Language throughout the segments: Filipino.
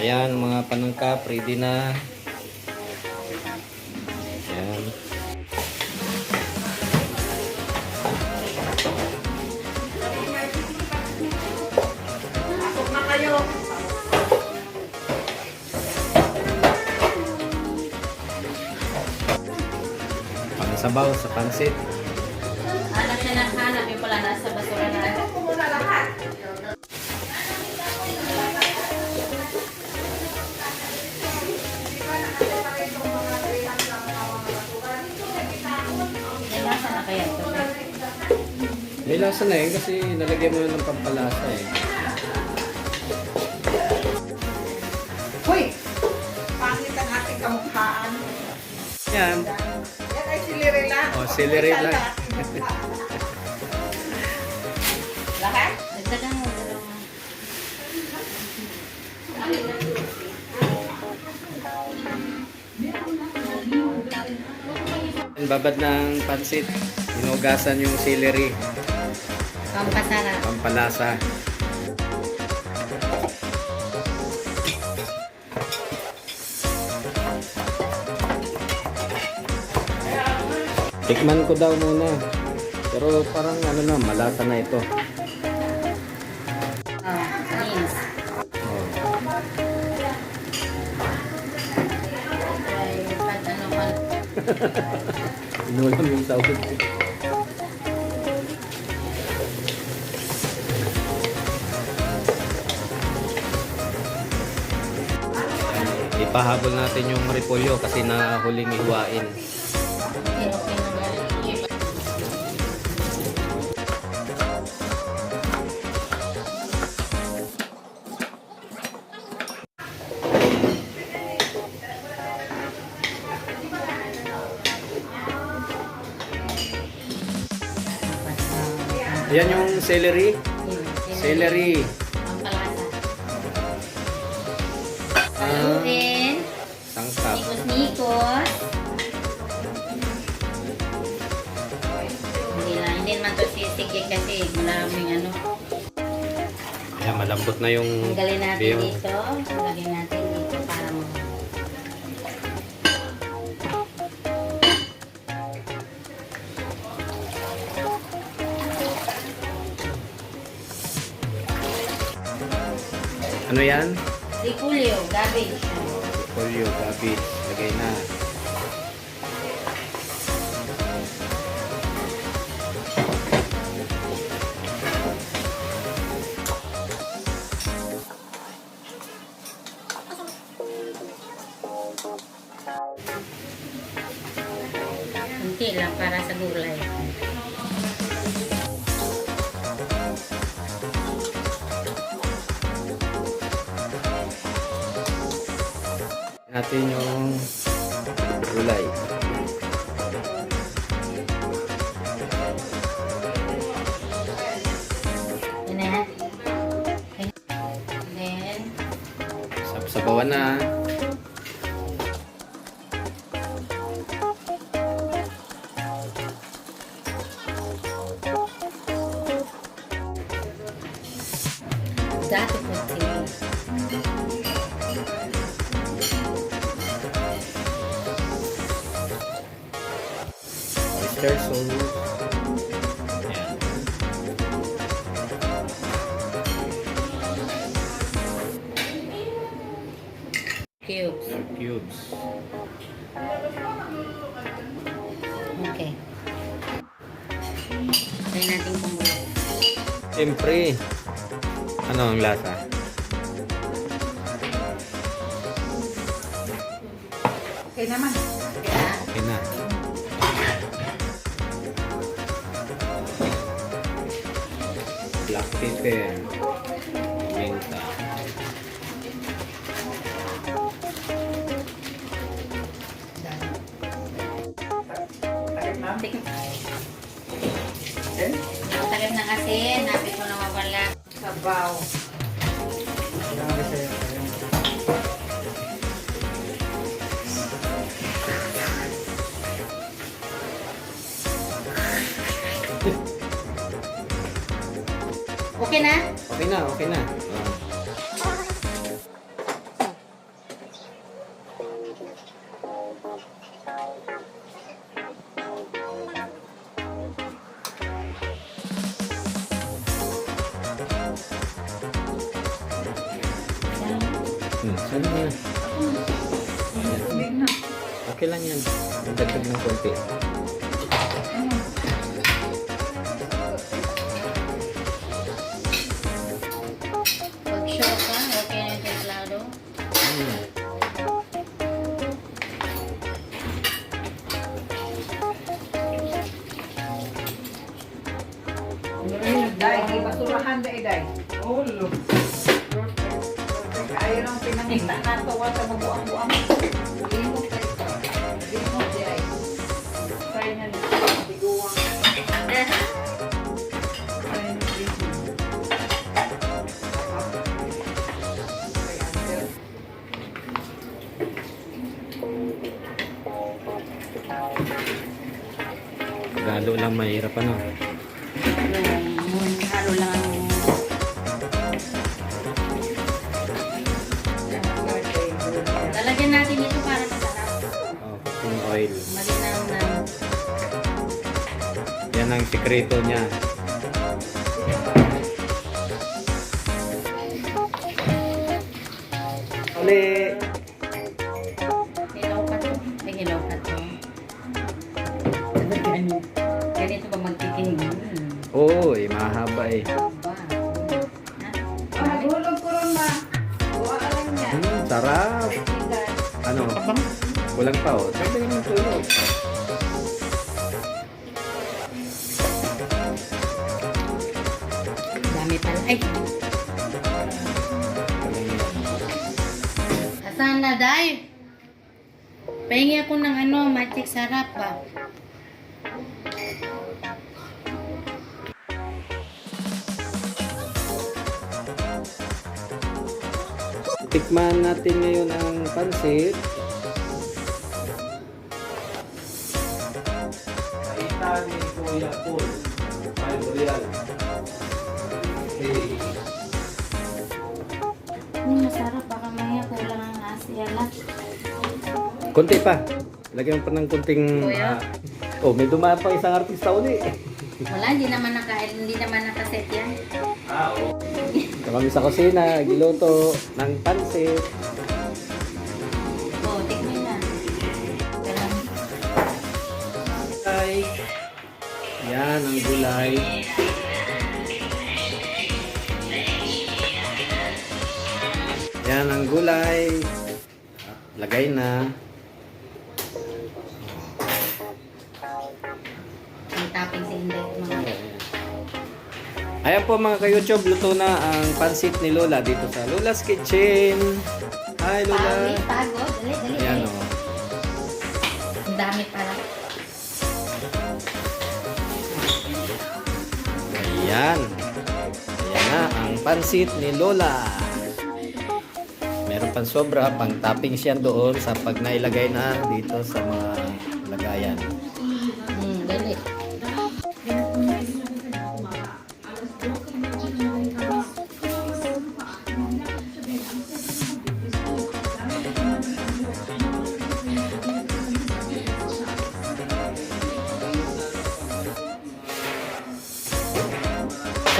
ayan mga panangkap, ready na. Ayan. Na. Pangsabaw sa pansit. Hanap siya ng hanap, yung pala nasa basura na. Ito muna lahat. Na kaya ito? May lasa na eh kasi nalagyan mo na ng pampalasa eh. Hoy! Pangit ang ating kamukhaan. Yan. Yan ay celery lang. Oh, Babad ng pansit. Inugasan yung celery. Pampasarap. Pampalasa. Tikman ko daw muna. Pero parang ano na, malasa na ito. Oh, beans. Oh. Ay, ano. Inulam yung sahod. Ipahabol natin yung repolyo kasi nahuling ihuwain. Okay, ba? Yan yung celery. Celery. Pampalasa. Ah, Haluin. sangkap. Nikos-nikos. Hindi lang, hindi naman to sisigig kasi maraming ano. Ayan, malambot na yung Tanggalin natin biyo. dito. Lagyan natin Ano yan? Repolyo, cabbage. Repolyo, gabi. Lagay na. Kunti lang para sa gulay. Natin yung gulay. Sapsabawan na. dati po Oyster sauce. Ayan. Cubes. Cubes. Okay. Try natin kumulo. Siyempre, ano ang lasa? Okay naman. Okay na. Black pepper. Menta. tik- Eh? Tagal ng asin, nabi ko na mawala. Sabaw. Okay na? Okay na, okay na. Hmm, sana na. Okay lang yan. Magdagdag ng konti. Galo lang mahirap ano. Yung halo lang ang Lalagyan natin ito para masarap. Oh, cooking oil. Malinaw na. Yan ang sikreto niya. Uli! Eh. Mahulog ko rin ba? Hmm, sarap! Ano? Pa oh. Dagdagan mo tulog. Dami pala. Ay! Asan na, Day? Pahingi ako ng ano, magic sarap ba? Tikman natin ngayon ang pansit. Kaita ni Kuya Paul. Ay, Real. Hey. Hmm, masarap. Baka maya kulang ang asialat. Konti pa. Lagyan pa ng konting... Kuya? ah, oh, may dumaan pa isang artista uli. Wala, hindi naman naka, hindi naman nakaset yan. Ah, oo. Kami sa kusina, giluto ng pansit. Oh, tikman na. Kalam. Ay. Yan ang gulay. Yan ang gulay. Lagay na. Topping sa index mga. Ayan po mga ka-YouTube, luto na ang pansit ni Lola dito sa Lola's Kitchen. Hi Pagod, Lola. pagod. Dali, dali, Ayan o. Ang dami pala. Ayan. Ayan na ang pansit ni Lola. Meron pang sobra, pang toppings yan doon sa pag nailagay na dito sa mga lagayan. Hmm, dali.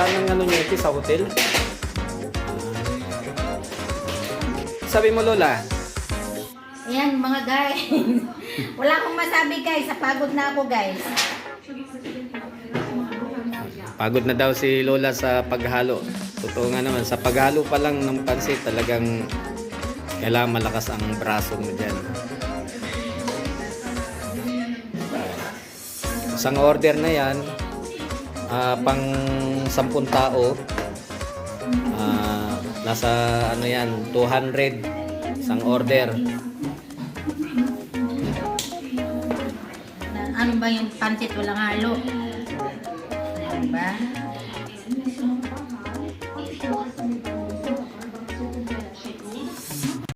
Saan ang ano niya ito? Sa hotel? Sabi mo Lola, Ayan, mga guys. Wala akong masabi guys. Pagod na ako guys. pagod na daw si Lola sa paghalo. Totoo nga naman, sa paghalo pa lang ng pansit talagang kailangan malakas ang braso mo dyan. Isang order na yan, ah, pang sampung tao, ah, nasa ano yan, 200 isang order. Ano ba yung pansit walang halo? Ano ba?